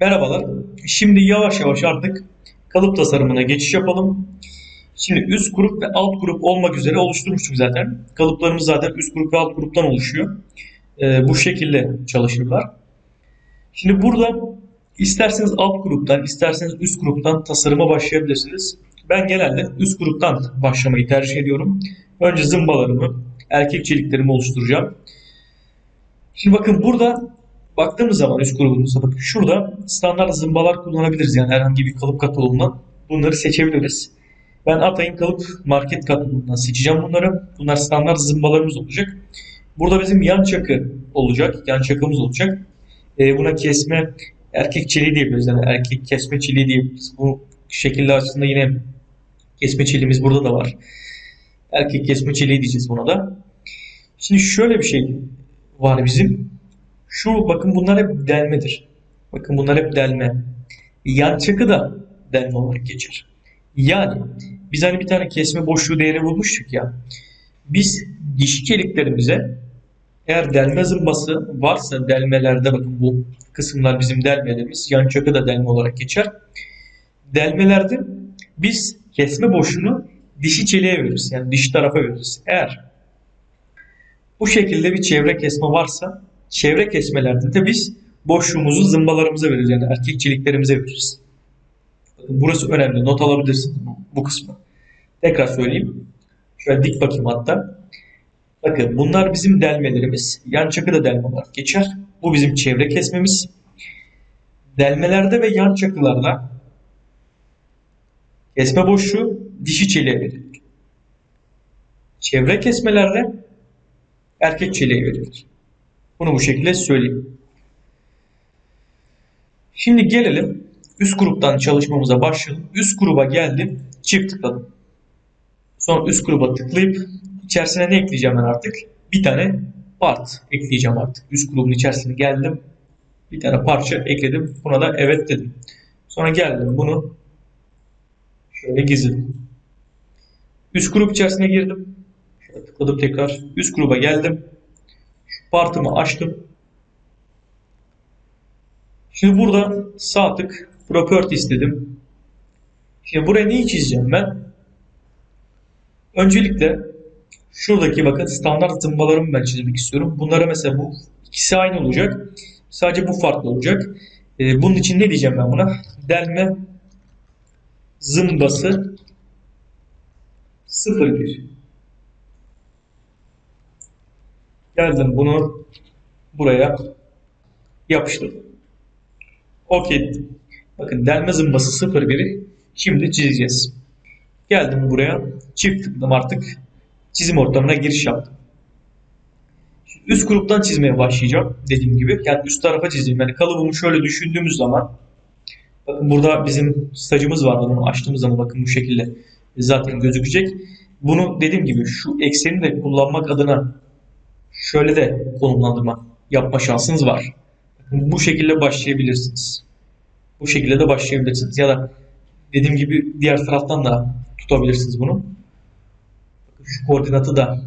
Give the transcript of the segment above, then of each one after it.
Merhabalar. Şimdi yavaş yavaş artık kalıp tasarımına geçiş yapalım. Şimdi üst grup ve alt grup olmak üzere oluşturmuştuk zaten. Kalıplarımız zaten üst grup ve alt gruptan oluşuyor. Ee, bu şekilde çalışırlar. Şimdi burada isterseniz alt gruptan, isterseniz üst gruptan tasarıma başlayabilirsiniz. Ben genelde üst gruptan başlamayı tercih ediyorum. Önce zımbalarımı, erkek çeliklerimi oluşturacağım. Şimdi bakın burada baktığımız zaman üst grubumuza bakın şurada standart zımbalar kullanabiliriz yani herhangi bir kalıp kataloğundan bunları seçebiliriz. Ben Atay'ın kalıp market kataloğundan seçeceğim bunları. Bunlar standart zımbalarımız olacak. Burada bizim yan çakı olacak. Yan çakımız olacak. Ee, buna kesme erkek çeliği diyebiliriz. Yani erkek kesme çeliği diyebiliriz. Bu şekilde aslında yine kesme çeliğimiz burada da var. Erkek kesme çeliği diyeceğiz buna da. Şimdi şöyle bir şey var bizim. Şu bakın bunlar hep delmedir. Bakın bunlar hep delme. Yan çakı da delme olarak geçer. Yani biz hani bir tane kesme boşluğu değeri bulmuştuk ya. Biz dişi çeliklerimize eğer delme zımbası varsa delmelerde bakın bu kısımlar bizim delmelerimiz. Yan çakı da delme olarak geçer. Delmelerde biz kesme boşluğunu dişi çeliğe veririz. Yani dişi tarafa veririz. Eğer bu şekilde bir çevre kesme varsa çevre kesmelerde de biz boşluğumuzu zımbalarımıza veririz. Yani erkek çeliklerimize veririz. Burası önemli. Not alabilirsiniz bu kısmı. Tekrar söyleyeyim. Şöyle dik bakayım hatta. Bakın bunlar bizim delmelerimiz. Yan çakı da delme olarak geçer. Bu bizim çevre kesmemiz. Delmelerde ve yan çakılarda kesme boşluğu dişi çeliğe verilir. Çevre kesmelerde erkek çeliğe verilir. Bunu bu şekilde söyleyeyim. Şimdi gelelim üst gruptan çalışmamıza başlayalım. Üst gruba geldim. Çift tıkladım. Sonra üst gruba tıklayıp içerisine ne ekleyeceğim ben artık? Bir tane part ekleyeceğim artık. Üst grubun içerisine geldim. Bir tane parça ekledim. Buna da evet dedim. Sonra geldim bunu şöyle gizledim. Üst grup içerisine girdim. Şöyle tıkladım tekrar. Üst gruba geldim. Partımı açtım. Şimdi burada sağ tık properties dedim. Şimdi buraya neyi çizeceğim ben? Öncelikle şuradaki bakın standart zımbalarımı ben çizmek istiyorum. Bunlara mesela bu ikisi aynı olacak. Sadece bu farklı olacak. Ee, bunun için ne diyeceğim ben buna? Delme zımbası 01. Geldim bunu buraya yapıştırdım. OK ettim. Bakın delme zımbası 01'i şimdi çizeceğiz. Geldim buraya. Çift tıkladım artık. Çizim ortamına giriş yaptım. Şimdi üst gruptan çizmeye başlayacağım. Dediğim gibi. Yani üst tarafa çizeyim. Yani kalıbımı şöyle düşündüğümüz zaman bakın burada bizim sacımız var. Bunu açtığımız zaman bakın bu şekilde zaten gözükecek. Bunu dediğim gibi şu ekseni de kullanmak adına şöyle de konumlandırma yapma şansınız var. Bu şekilde başlayabilirsiniz. Bu şekilde de başlayabilirsiniz. Ya da dediğim gibi diğer taraftan da tutabilirsiniz bunu. Şu koordinatı da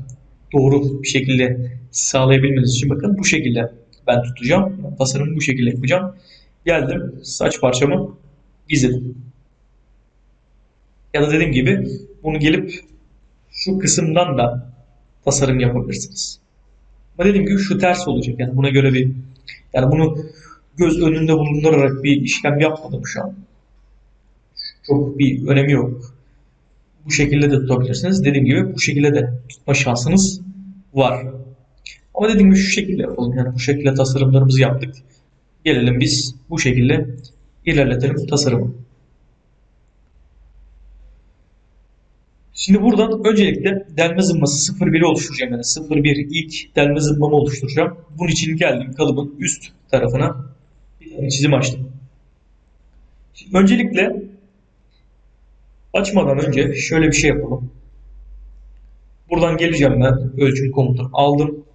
doğru bir şekilde sağlayabilmeniz için bakın bu şekilde ben tutacağım. Tasarımı bu şekilde yapacağım. Geldim saç parçamı gizledim. Ya da dediğim gibi bunu gelip şu kısımdan da tasarım yapabilirsiniz. Ama dediğim gibi şu ters olacak. Yani buna göre bir yani bunu göz önünde bulundurarak bir işlem yapmadım şu an. Çok bir önemi yok. Bu şekilde de tutabilirsiniz. Dediğim gibi bu şekilde de tutma şansınız var. Ama dediğim gibi şu şekilde yapalım. Yani bu şekilde tasarımlarımızı yaptık. Gelelim biz bu şekilde ilerletelim tasarımı. Şimdi buradan öncelikle delme zımması 01'i oluşturacağım. Yani 01 ilk delme zımmamı oluşturacağım. Bunun için geldim kalıbın üst tarafına bir tane çizim açtım. Şimdi öncelikle açmadan önce şöyle bir şey yapalım. Buradan geleceğim ben. Ölçüm komutunu aldım.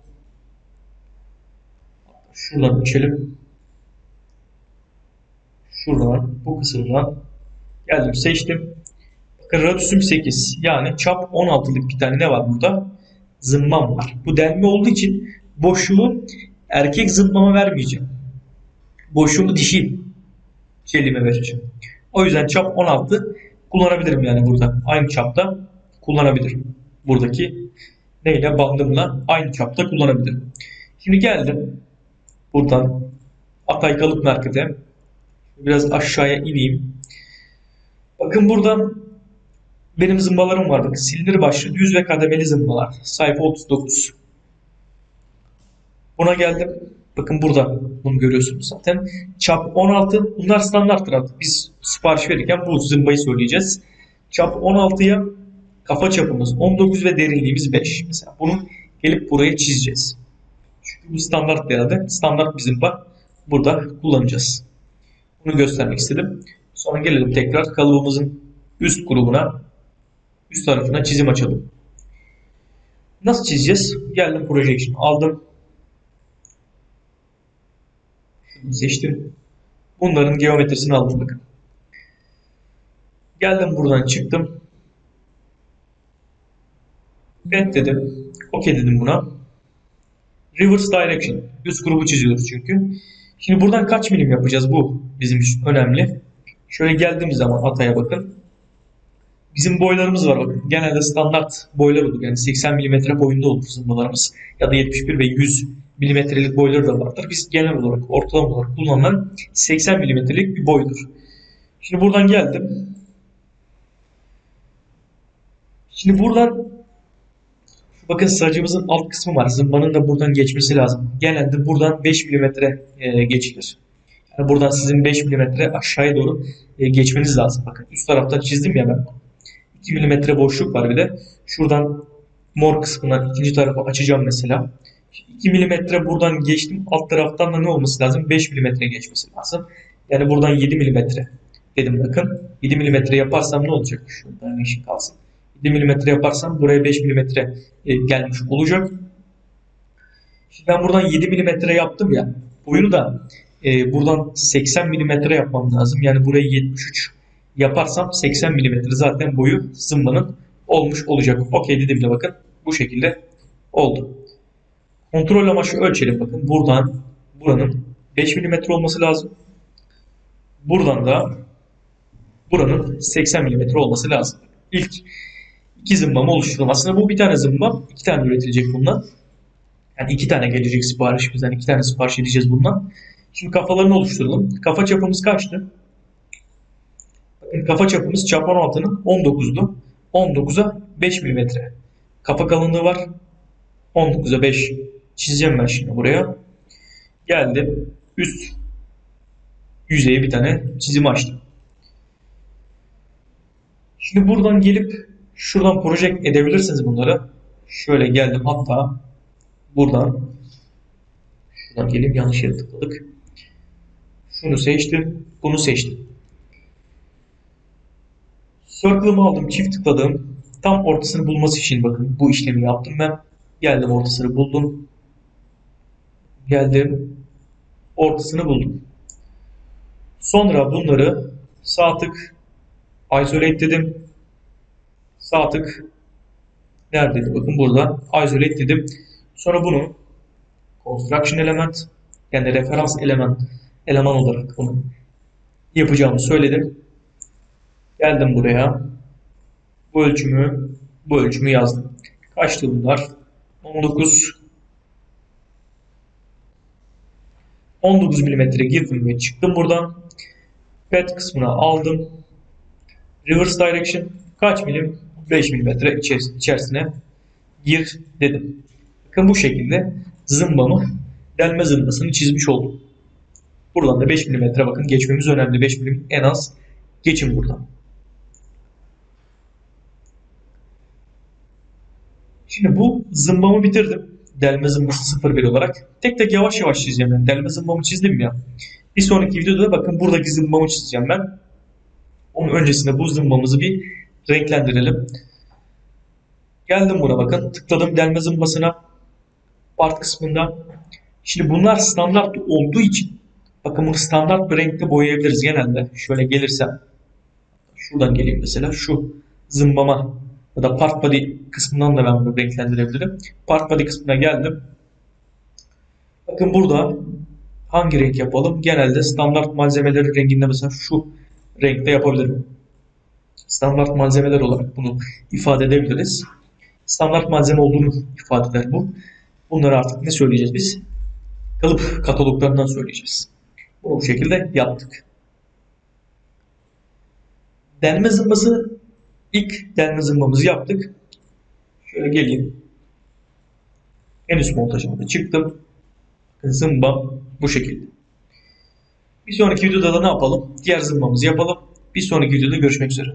Şuradan ölçelim. Şuradan bu kısımdan geldim seçtim. Radiusum 8 yani çap 16'lık bir tane ne var burada? Zımmam var. Bu delme olduğu için boşluğu erkek zımmama vermeyeceğim. Boşluğu dişi elime vereceğim. O yüzden çap 16 kullanabilirim yani burada. Aynı çapta kullanabilirim. Buradaki neyle bandımla aynı çapta kullanabilirim. Şimdi geldim. Buradan Atay Kalıp Market'e biraz aşağıya ineyim. Bakın buradan benim zımbalarım var. Bakın silindir başlı düz ve kademeli zımbalar. Sayfa 39. Buna geldim. Bakın burada bunu görüyorsunuz zaten. Çap 16. Bunlar standarttır artık. Biz sipariş verirken bu zımbayı söyleyeceğiz. Çap 16'ya kafa çapımız 19 ve derinliğimiz 5. Mesela bunu gelip buraya çizeceğiz. Çünkü bu standart bir adı. Standart bir zımba. Burada kullanacağız. Bunu göstermek istedim. Sonra gelelim tekrar kalıbımızın üst grubuna, üst tarafına çizim açalım. Nasıl çizeceğiz? Geldim projection aldım. Şunu seçtim. Bunların geometrisini aldım bakın. Geldim buradan çıktım. Bet dedim. OK dedim buna. Reverse direction. Üst grubu çiziyoruz çünkü. Şimdi buradan kaç milim yapacağız? Bu bizim için önemli. Şöyle geldiğimiz zaman ataya bakın. Bizim boylarımız var bakın. Genelde standart boylar olur. Yani 80 mm boyunda olur zımbalarımız. Ya da 71 ve 100 milimetrelik boyları da vardır. Biz genel olarak ortalama olarak kullanılan 80 milimetrelik bir boydur. Şimdi buradan geldim. Şimdi buradan bakın sacımızın alt kısmı var. Zımbanın da buradan geçmesi lazım. Genelde buradan 5 milimetre e, geçilir. Yani buradan sizin 5 milimetre aşağıya doğru e, geçmeniz lazım. Bakın üst taraftan çizdim ya ben. 2 milimetre boşluk var bir de. Şuradan mor kısmından ikinci tarafa açacağım mesela. 2 milimetre buradan geçtim. Alt taraftan da ne olması lazım? 5 milimetre geçmesi lazım. Yani buradan 7 milimetre dedim bakın. 7 milimetre yaparsam ne olacak? Şuradan yeşil kalsın. 7 milimetre yaparsam buraya 5 milimetre e, gelmiş olacak. Şimdi ben buradan 7 milimetre yaptım ya. Boyunu da e, buradan 80 milimetre yapmam lazım. Yani burayı 73 yaparsam 80 milimetre zaten boyu zımbanın olmuş olacak. Okey dedim de bakın bu şekilde oldu. Kontrol amaçlı ölçelim bakın. Buradan buranın 5 milimetre olması lazım. Buradan da buranın 80 milimetre olması lazım. İlk iki zımbamı oluşturdum. Aslında bu bir tane zımba. iki tane üretilecek bundan. Yani iki tane gelecek siparişimizden. iki tane sipariş edeceğiz bundan. Şimdi kafalarını oluşturalım. Kafa çapımız kaçtı? Kafa çapımız çap 16'nın 19'du. 19'a 5 mm. Kafa kalınlığı var. 19'a 5 çizeceğim ben şimdi buraya. Geldim. Üst yüzeye bir tane çizim açtım. Şimdi buradan gelip şuradan proje edebilirsiniz bunları. Şöyle geldim hatta buradan şuradan gelip yanlış yere tıkladık. Şunu seçtim. Bunu seçtim. Circle'ımı aldım. Çift tıkladım. Tam ortasını bulması için bakın bu işlemi yaptım ben. Geldim ortasını buldum. Geldim. Ortasını buldum. Sonra bunları sağ tık isolate dedim. Sağ tık neredeydi? Bakın burada isolate dedim. Sonra bunu construction element yani referans element eleman olarak bunu yapacağımı söyledim. Geldim buraya. Bu ölçümü bu ölçümü yazdım. Kaçtı bunlar? 19 19 milimetre girdim ve çıktım buradan. Pet kısmına aldım. Reverse direction kaç milim? 5 milimetre içerisine gir dedim. Bakın bu şekilde zımbamı delme zımbasını çizmiş oldum. Buradan da 5 mm bakın geçmemiz önemli. 5 mm en az geçin buradan. Şimdi bu zımbamı bitirdim. Delme zımbası 0,1 olarak. Tek tek yavaş yavaş çizeceğim. Yani delme zımbamı çizdim ya. Bir sonraki videoda da bakın buradaki zımbamı çizeceğim ben. Onun öncesinde bu zımbamızı bir renklendirelim. Geldim buna bakın. Tıkladım delme zımbasına. Part kısmında. Şimdi bunlar standart olduğu için bakın bunu standart bir renkte boyayabiliriz genelde. Şöyle gelirsem şuradan geleyim mesela şu zımbama ya da part body kısmından da ben bunu renklendirebilirim. Part body kısmına geldim. Bakın burada Hangi renk yapalım? Genelde standart malzemeleri renginde mesela şu renkte yapabilirim. Standart malzemeler olarak bunu ifade edebiliriz. Standart malzeme olduğunu ifade eder bu. Bunları artık ne söyleyeceğiz biz? Kalıp kataloglarından söyleyeceğiz. Bu şekilde yaptık. Delme zımbası ilk delme zımbamızı yaptık. Şöyle geleyim. En üst montajıma da çıktım. Bakın Zımba bu şekilde. Bir sonraki videoda da ne yapalım? Diğer zımbamızı yapalım. Bir sonraki videoda görüşmek üzere.